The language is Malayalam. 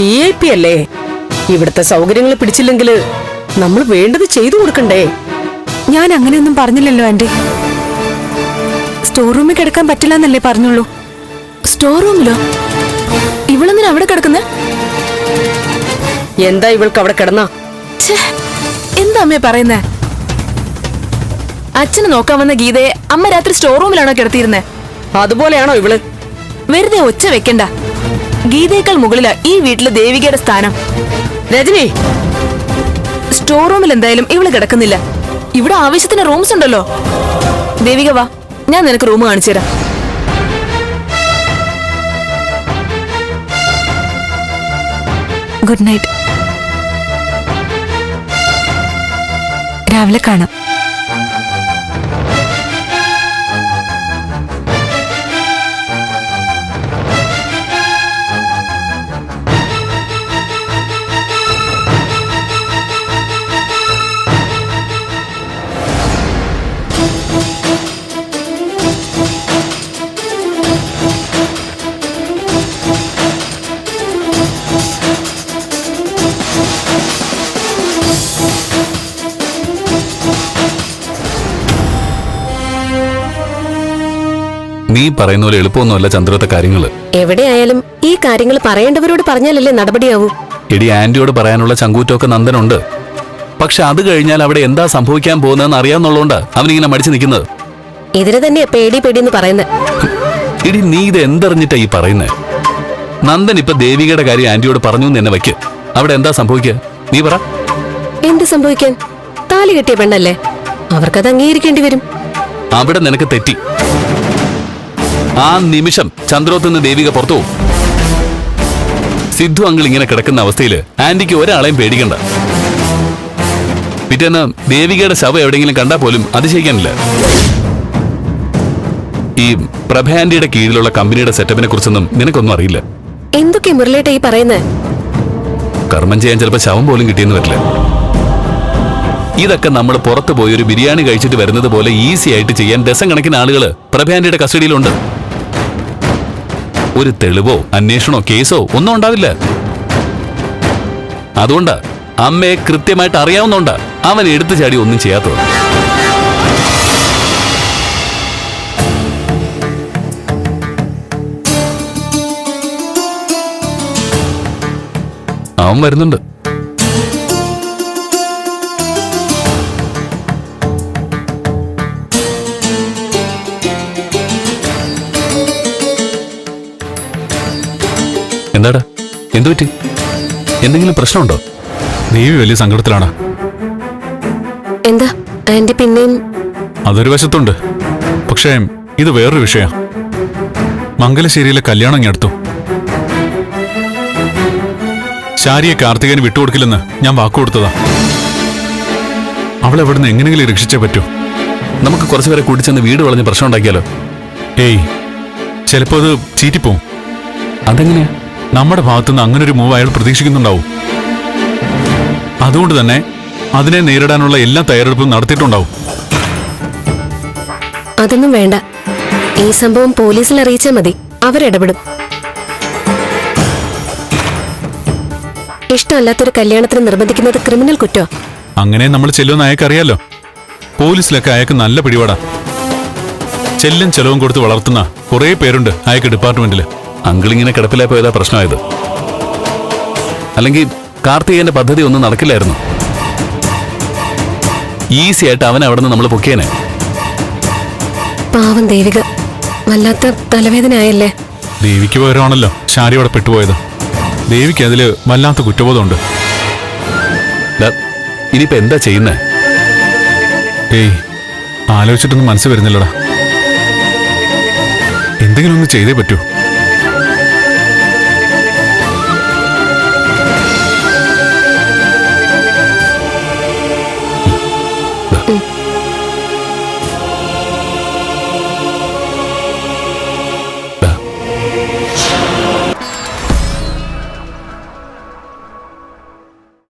വി ഐ പി അല്ലേ? ഇവിടുത്തെ സൗകര്യങ്ങൾ പിടിച്ചില്ലെങ്കിൽ നമ്മൾ വേണ്ടത് ചെയ്തു കൊടുക്കണ്ടേ? ഞാൻ അങ്ങനെയൊന്നും പറഞ്ഞില്ലല്ലോ ആന്റി സ്റ്റോർ റൂമിൽ കിടക്കാൻ പറ്റില്ല എന്നല്ലേ പറഞ്ഞുള്ളൂ. സ്റ്റോർ റൂമിലോ ഇവളെന്തിനാ അവിടെ കിടക്കുന്നേ? എന്താ ഇവൾക്ക് അവിടെ കിടന്ന? എന്താ അമ്മേ പറയുന്നേ? അച്ഛനെ നോക്കാൻ വന്ന ഗീതയെ അമ്മ രാത്രി സ്റ്റോർ റൂമിലാണോ കിടത്തിയിരുന്നേ? അതുപോലെയാണോ ഇവൾ? വെറുതെ ഒച്ച വെക്കണ്ട. ഗീതയേക്കാൾ മുകളിലാ ഈ വീട്ടിലെ ദേവികയുടെ സ്ഥാനം. രജനി സ്റ്റോർ റൂമിൽ എന്തായാലും ഇവൾ കിടക്കുന്നില്ല. ഇവിടെ ആവശ്യത്തിന് റൂംസ് ഉണ്ടല്ലോ. ദേവിക വാ ഞാൻ നിനക്ക് റൂം കാണിച്ചു തരാം. ഗുഡ് നൈറ്റ് രാവിലെ കാണാം. നീ പറയുന്ന പോലെ എളുപ്പമൊന്നുമല്ല ചന്ദ്രത്തെ കാര്യങ്ങൾ എവിടെയായാലും ഈ കാര്യങ്ങൾ പറയേണ്ടവരോട് പറഞ്ഞാലല്ലേ നടപടിയാവൂ? എടി ആന്റിയോട് പറയാനുള്ള ചങ്കൂറ്റമൊക്കെ നന്ദനുണ്ട്. പക്ഷെ അത് കഴിഞ്ഞാൽ അവിടെ എന്താ സംഭവിക്കാൻ പോകുന്നതെന്ന് അറിയാന്നുള്ളതുകൊണ്ട് അവനിങ്ങനെ മടിച്ചു നിൽക്കുന്നത്. ഇതിന് തന്നെയാ പേടി പേടി എന്ന് പറയുന്നത്. എടി നീ ഇത് എന്തറിഞ്ഞിട്ടാ ഈ പറയുന്നത് നന്ദൻ ഇപ്പൊ ദേവികയുടെ കാര്യം ആന്റിയോട് പറഞ്ഞു എന്ന് എന്നെ വയ്ക്ക്. അവിടെ എന്താ സംഭവിക്കുക? നീ പറ. എന്ത് സംഭവിക്കാൻ? താലി കെട്ടിയ പെണ്ണല്ലേ? അവർക്കത് അംഗീകരിക്കേണ്ടി വരും. അവിടെ നിനക്ക് തെറ്റി. ആ നിമിഷം ചന്ദ്രോത്തുനിന്ന് ദേവിക പുറത്തു പോകും. സിദ്ധു അങ്കിൾ ഇങ്ങനെ കിടക്കുന്ന അവസ്ഥയിൽ ആന്റിക്ക് ഒരാളെയും പേടിക്കണ്ട. പിറ്റേന്ന് ദേവികയുടെ ശവം എവിടെയെങ്കിലും കണ്ടാൽ പോലും അതിശയിക്കാനില്ല. ഈ പ്രഭയാന്റിയുടെ കീഴിലുള്ള കമ്പനിയുടെ സെറ്റപ്പിനെ കുറിച്ചൊന്നും നിനക്കൊന്നും അറിയില്ല. എന്തൊക്കെ മുരളേട്ട ഈ പറയുന്നത് കർമ്മം ചെയ്യാൻ ചിലപ്പോൾ ശവം പോലും കിട്ടിയെന്ന് വരില്ല. ഇതൊക്കെ നമ്മൾ പുറത്തു പോയി ഒരു ബിരിയാണി കഴിച്ചിട്ട് വരുന്നത് പോലെ ഈസി ആയിട്ട് ചെയ്യാൻ ഡസൻ കണക്കിന് ആളുകൾ പ്രഭയാന്റിയുടെ കസ്റ്റഡിയിലുണ്ട്. ഒരു തെളിവോ അന്വേഷണോ കേസോ ഒന്നും ഉണ്ടാവില്ല. അതുകൊണ്ട് അമ്മയെ കൃത്യമായിട്ട് അറിയാവുന്നോണ്ടാ അവൻ എടുത്തു ചാടി ഒന്നും ചെയ്യാത്തത് അവൻ വരുന്നുണ്ട്. എന്താടാ എന്തു പറ്റി? എന്തെങ്കിലും പ്രശ്നമുണ്ടോ? നീ വലിയ സങ്കടത്തിലാണ്. എന്താ? ആന്റി പിന്നെയും? അതൊരു വശത്തുണ്ട്. പക്ഷേ ഇത് വേറൊരു വിഷയം. മംഗലശ്ശേരിയിലെ കല്യാണം അടുത്തു ശാരിയെ കാർത്തികന് വിട്ടുകൊടുക്കില്ലെന്ന് ഞാൻ വാക്കുകൊടുത്തതാ അവൾ എവിടുന്ന് എങ്ങനെയെങ്കിലും രക്ഷിച്ചേ പറ്റൂ. നമുക്ക് കുറച്ചുപേരെ ചെന്ന് വീട് വളഞ്ഞ് പ്രശ്നം ഉണ്ടാക്കിയാലോ? ഏയ്. ചിലപ്പോ അത് ചീറ്റിപ്പോവും. അതെങ്ങനെയാ? നമ്മുടെ ഭാഗത്തുനിന്ന് അങ്ങനെ ഒരു മൂവ് അയാൾ പ്രതീക്ഷിക്കുന്നുണ്ടാവും. അതുകൊണ്ട് തന്നെ അതിനെ നേരിടാനുള്ള എല്ലാ തയ്യാറെടുപ്പും നടത്തിയിട്ടുണ്ടാവും. അതൊന്നും വേണ്ട. ഈ സംഭവം പോലീസിൽ അറിയിച്ചാൽ മതി. അവരിടപെടും ഇഷ്ടമല്ലാത്തൊരു കല്യാണത്തിന് നിർബന്ധിക്കുന്നത് ക്രിമിനൽ കുറ്റോ? അങ്ങനെ നമ്മൾ ചെല്ലുമെന്ന് അയാൾക്കറിയാലോ പോലീസിലൊക്കെ അയാൾക്ക് നല്ല പിടിപാടാ. ചെല്ലും ചെലവും കൊടുത്ത് വളർത്തുന്ന കുറേ പേരുണ്ട് അയാൾക്ക് ഡിപ്പാർട്ട്മെന്റിൽ അങ്കിളിങ്ങനെ കിടപ്പിലായി പോയതാ പ്രശ്നമായത്? അല്ലെങ്കിൽ കാർത്തികേയന്റെ പദ്ധതി ഒന്നും നടക്കില്ലായിരുന്നു? ഈസി ആയിട്ട് അവൻ അവിടെ നിന്ന് നമ്മൾ പൊക്കിയനെ. പാവം ദേവിക വല്ലാത്ത തലവേദന ആയല്ലേ ദേവിക്ക് പകരമാണല്ലോ ശാരി അവിടെ പെട്ടുപോയത്. ദേവിക്ക് അതിൽ വല്ലാത്ത കുറ്റബോധമുണ്ട്. ദാ, ഇനിയിപ്പോ എന്താ ചെയ്യുന്നേ? ഏയ് ആലോചിച്ചിട്ടൊന്നും മനസ്സ് വരുന്നില്ലടാ. എന്തെങ്കിലും ഒന്ന് ചെയ്തേ പറ്റൂ.